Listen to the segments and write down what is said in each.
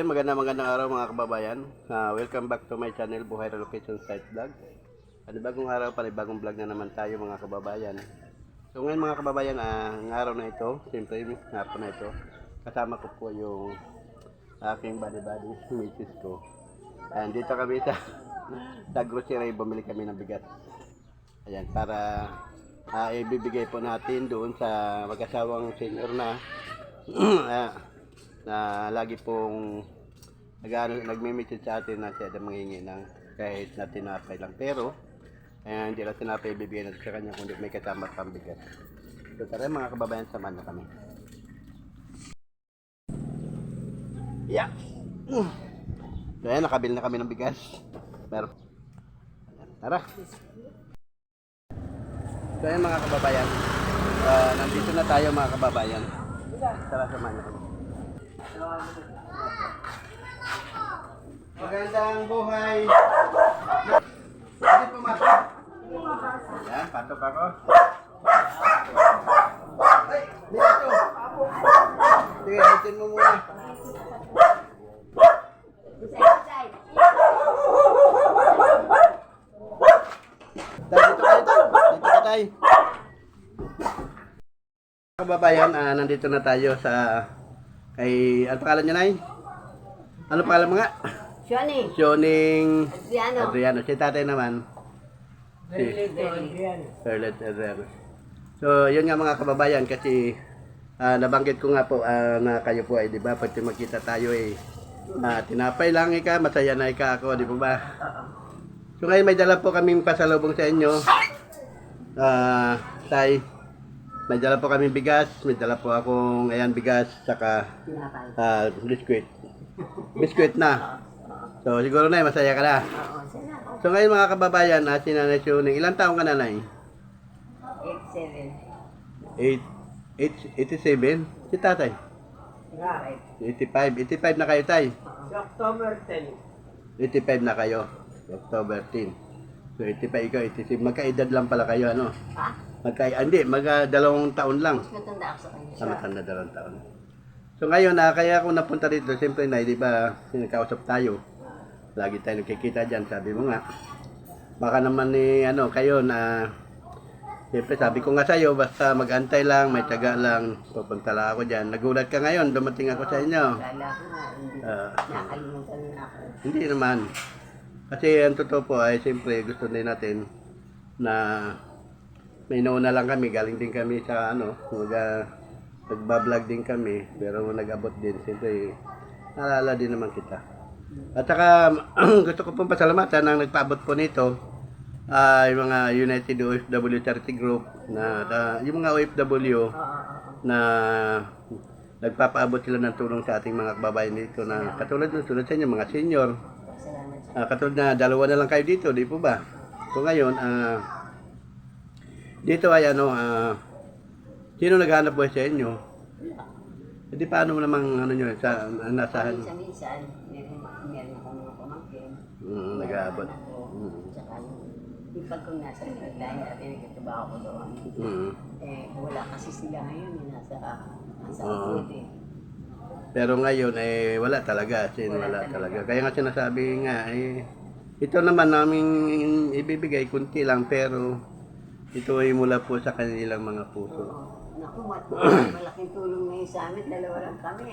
yun, magandang magandang araw mga kababayan. Ah, welcome back to my channel, Buhay Relocation Site Vlog. Panibagong araw, panibagong vlog na naman tayo mga kababayan. So ngayon mga kababayan, ah, ang araw na ito, siyempre yung araw na ito, kasama ko po yung aking body-body, misis ko. And dito kami sa, sa grocery, bumili kami ng bigat. Ayan, para ah, ibibigay po natin doon sa mag-asawang senior na ah, na lagi pong nag nagme-message sa atin na siya manghingi ng kahit na tinapay lang. Pero, eh, hindi lang tinapay ibibigay natin sa kanya kundi may kasama pang bigat. So tara mga kababayan, samahan na kami. Yeah. So ayan, nakabili na kami ng bigas. Meron. Ayan, Tara. So ayan mga kababayan. Ah, nandito na tayo mga kababayan. Tara, samahan na kami. Magandang buhay. Pwede pumasok. Yan, patok ako. Ay, dito. Sige, alisin mo muna. Dito kayo, tayo. Dito ka tayo. Kababayan, ah, nandito na tayo sa kay ano pangalan niya nay? Ano pangalan mo nga? Johnny, Sioning Adriano. Adriano. Si tatay naman. Si Scarlett Herrera. So, yun nga mga kababayan kasi ah, nabanggit ko nga po ah, na kayo po ay di ba pwede makita tayo eh ah, tinapay lang ika, masaya na ika ako, di po ba? So ngayon may dala po kaming pasalubong sa inyo. Ah, tay, may dala po kaming bigas, may dala po akong ayan bigas, saka Tinapay. ah, biskuit. Biskuit na. So siguro na masaya ka na. So ngayon mga kababayan, uh, si Nanay Suning, ilang taong ka nanay? 8-7. 8, 87? Si tatay? Right. 85. 85 na kayo tay? October 10. 85 na kayo. October 10. So 85 ikaw, 87. Magkaedad lang pala kayo ano? Ha? Magka, ah, hindi, mag ah, dalawang taon lang. Mas matanda ako sa kanya. Sa matanda dalawang taon. So ngayon, na kaya ako napunta dito, siyempre na, di ba, nagkausap tayo. Lagi tayo nagkikita dyan, sabi mo nga. Baka naman ni, ano, kayo na, siyempre sabi ko nga sa'yo, basta mag-antay lang, may taga lang, pupunta lang ako dyan. Nagulat ka ngayon, dumating ako sa inyo. Ko nga, hindi. Ah, Nakalimutan na ako. hindi naman. Kasi ang totoo po ay siyempre gusto din natin na may nauna lang kami, galing din kami sa ano, mag, uh, nagbablog din kami, pero nag-abot din, siyempre naalala din naman kita. At saka gusto ko pong pasalamatan ang nagpaabot po nito ay mga United OFW Charity Group na na- yung mga OFW na nagpapaabot sila ng tulong sa ating mga kababayan dito na katulad ng tulad sa inyo mga senior Ah, katulad na dalawa na lang kayo dito, di po ba? So ngayon, ah dito ay ano, ah sino naghanap buhay sa inyo? Hindi paano mo namang ano nyo, sa, nasahan? Minsan-minsan, meron, meron akong mga pamangkin. Mm, nag-aabot. Mm. Tsaka yung, pag kung nasa Pinaglayan dati, nagtatrabaho ko doon. Mm. Eh, wala kasi sila ngayon, eh, nasa, nasa Oo. Cavite. Pero ngayon, eh, wala talaga. Sin, Wala wala talaga. talaga. Kaya nga sinasabi nga, eh, ito naman namin ibibigay, kunti lang, pero ito ay mula po sa kanilang mga puso. Naku, malaking tulong na yun sa amin, dalawa lang kami.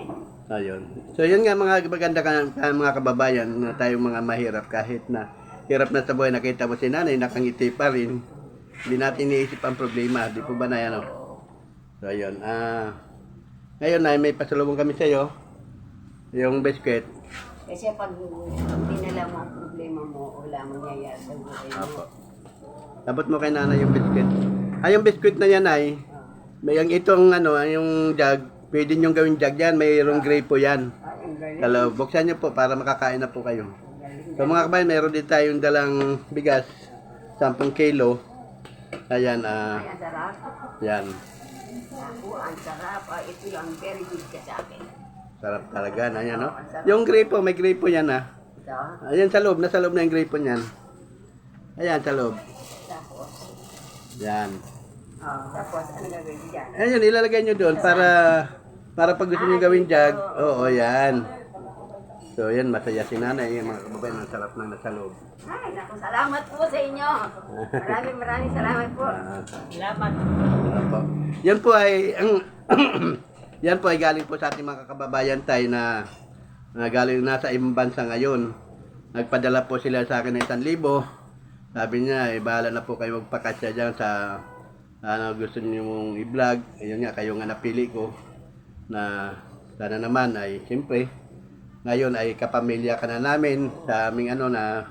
Ayun. So yun nga mga maganda ka, ka- mga kababayan na tayong mga mahirap kahit na hirap na sa buhay nakita mo si nanay nakangiti pa rin. Hindi natin iniisip ang problema, di po ba na yan? oh? So ayun. Ah ngayon na may pasalubong kami sa iyo. Yung biscuit. Kasi pag, pag dinala mo ang problema mo, wala mong nangyayari sa buhay mo. Apo. Dapat mo kay nanay yung biscuit. Ay yung biscuit na yan ay may yung itong ano, yung jug, pwede nyo gawing jug yan, mayroong grape po yan. Ang. Hello, buksan nyo po para makakain na po kayo. Ang. So mga kabayan, meron din tayong dalang bigas, 10 kilo. Ayan, ah, ang sarap. yan. Naku, ang sarap. Ah, ito lang, very good ka sa akin. Sarap talaga na yan, no? Yung grape po, may grape po yan, ah. Ayan sa loob, nasa loob na yung grape po niyan. Ayan, sa loob. Yan. oh, tapos, ano gagawin dyan? Ayan, ilalagay nyo doon para para pag gusto nyo gawin jug. Oo, yan. So yan, masaya si nanay, yung mga kababayan, ang sarap na nasa loob. Ay, naku, salamat po sa inyo. Maraming maraming salamat po. Salamat. Opo. Yan po ay ang yan po ay galing po sa ating mga kababayan tayo na, na galing nasa ibang bansa ngayon. Nagpadala po sila sa akin ng 1,000. Sabi niya, eh, bahala na po kayo magpakasya dyan sa ano gusto niyo mong i-vlog. Ayun nga, kayo nga napili ko na sana naman ay siyempre ngayon ay kapamilya ka na namin sa aming ano na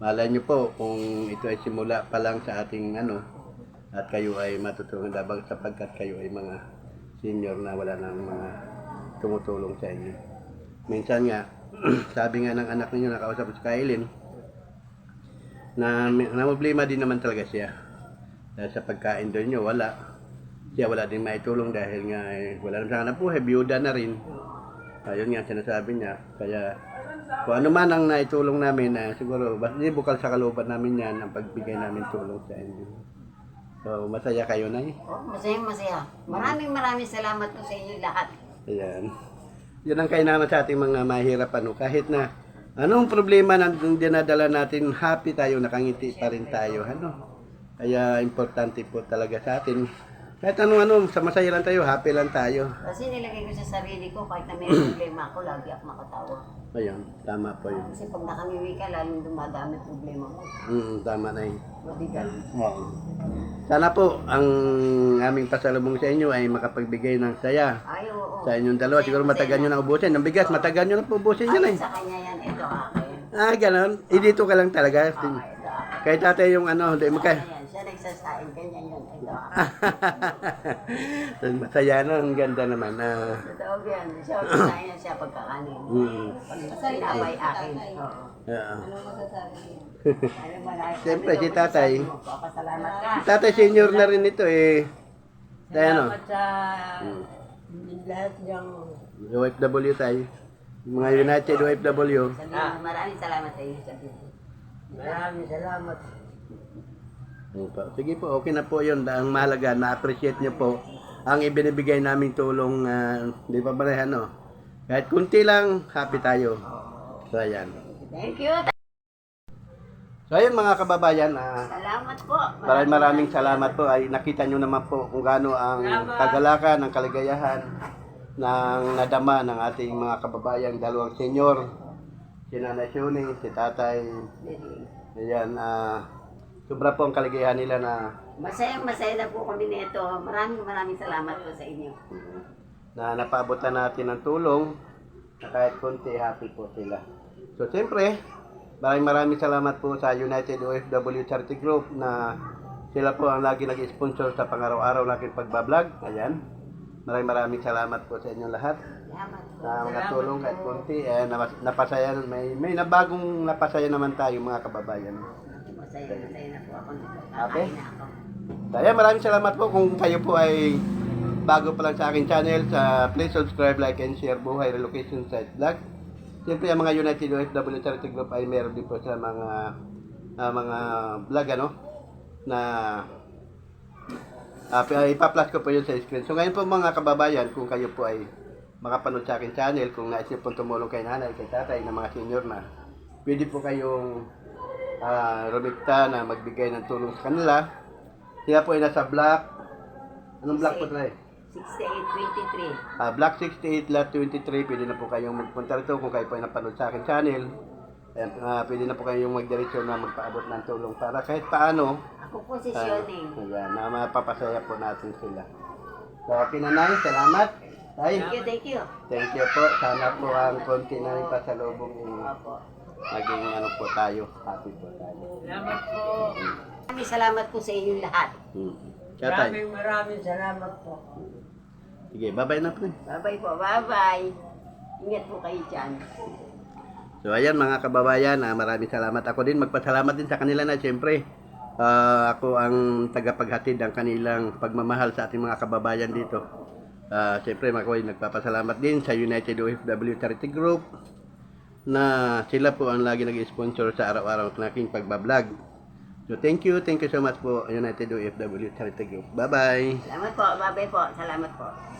malay niyo po kung ito ay simula pa lang sa ating ano at kayo ay matutulungan labang sapagkat kayo ay mga senior na wala nang mga tumutulong sa inyo. Minsan nga, sabi nga ng anak ninyo nakausap ko si Kailin, na, na problema din naman talaga siya. Dahil sa pagkain doon nyo, wala. Siya wala din maitulong dahil nga eh, wala naman sa kanang buhay, biyuda na rin. Ayun nga sinasabi niya. Kaya kung ano man ang naitulong namin, na siguro, basta bukal sa kalooban namin yan ang pagbigay namin tulong sa inyo. So, masaya kayo na eh. Masaya, masaya. Maraming maraming salamat po sa inyo lahat. Ayan. Yan ang kainaman sa ating mga mahirap ano. Kahit na anong problema na dinadala natin, happy tayo, nakangiti pa rin tayo. Ano? Kaya importante po talaga sa atin. Kahit anong ano, sa masaya lang tayo, happy lang tayo. Kasi nilagay ko sa sarili ko, kahit na may problema ako, lagi ako makatawa. Ayun, tama po yun. Kasi pag nakamiwi ka, lalong dumadami problema mo. Mm, tama na yun. Mabigat. Sana po ang aming pasalubong sa inyo ay makapagbigay ng saya Ay, oo. sa inyong dalawa. Siguro matagal nyo na ubusin. Ang bigas, matagal nyo na po ubusin yan Ay, eh. sa kanya yan, ito akin. Ah, ganon. Eh, dito ka lang talaga. Okay, ito akin. Kay tatay yung ano, hindi mo Kaya kaya. Nagsasain, ganyan yun, ito akin. Masaya no, ang ganda naman. Ah, Totoo yan, siya nagsasain yan siya pagkakanin. mm, Pag sinabay akin, oo. yeah. Ano ba na? Siyempre, si tatay. Ka. Tatay senior na rin ito eh. Tayo ano? Salamat sa Mm. lahat ng... OFW tayo. Mga United OFW. Sabihin, maraming salamat sa iyo. Sabihin. Maraming salamat. Opo. Sige po, okay na po yun. Ang mahalaga, na-appreciate niyo po ang ibinibigay naming tulong, ah, di ba ba ano? Kahit kunti lang, happy tayo. So, ayan. Thank you. So, ayan mga kababayan, ah, Salamat po. Maraming maraming salamat po ay nakita nyo naman po kung gaano ang kagalakan, ang kaligayahan ng nadama ng ating mga kababayan, dalawang senyor, si Nanay Shuni, si Tatay, ayan, ah, sobra po ang kaligayahan nila na Masaya, masaya na po kami nito. Maraming maraming salamat po sa inyo. na napaabotan natin ng tulong na kahit konti happy po sila. So siyempre, maraming maraming salamat po sa United OFW Charity Group na sila po ang lagi nag-sponsor sa pangaraw-araw natin pagbablog. Ayan. Maraming maraming salamat po sa inyong lahat Salamat po. na mga tulong kahit konti. Eh, napas- napasaya, may, may nabagong napasaya naman tayo mga kababayan. Masaya, masaya na po ako. Okay. Kakain na ako. Kaya maraming salamat po kung kayo po ay bago pa lang sa aking channel. Sa please subscribe, like, and share Buhay Relocation Site Vlog. Siyempre ang mga United OFW Charity Group ay meron din po sa mga ah, mga vlog ano na uh, ipa-plus ko po yun sa screen. So ngayon po mga kababayan, kung kayo po ay makapanood sa aking channel, kung naisip po tumulong kay nanay, kay tatay, ng mga senior na, pwede po kayong uh, rumikta na magbigay ng tulong sa kanila. Sila po ay nasa block, anong block po tayo? 6823. Ah, Black 68 Lot 23, pwede na po kayong magpunta rito kung kayo po ay napanood sa akin channel. Ayan, ah, pwede na po kayong magdiretso na magpaabot ng tulong para kahit paano, Ako po si ah, Sioning. ayan, na mapapasaya po natin sila. So, pinanay, salamat. Tay, Thank you, thank you. thank you po. Sana po ang konti na rin pasalubong eh, Opo. Maging ano po tayo, happy po tayo. Salamat po. Maraming salamat po sa inyong lahat. Hmm. Kaya Maraming maraming salamat po. sige, babay na po. Bye-bye po, bye-bye. Ingat po kayo dyan. So ayan mga kababayan, ah, maraming salamat. Ako din magpasalamat din sa kanila na siyempre. ah, ako ang tagapaghatid ng kanilang pagmamahal sa ating mga kababayan dito. Ah, siyempre ako ay nagpapasalamat din sa United OFW Charity Group na sila po ang lagi nag-sponsor sa araw-araw ng aking pagbablog. So thank you, thank you so much po United OFW Charity Group. Bye-bye! Salamat po, bye-bye po. Salamat po.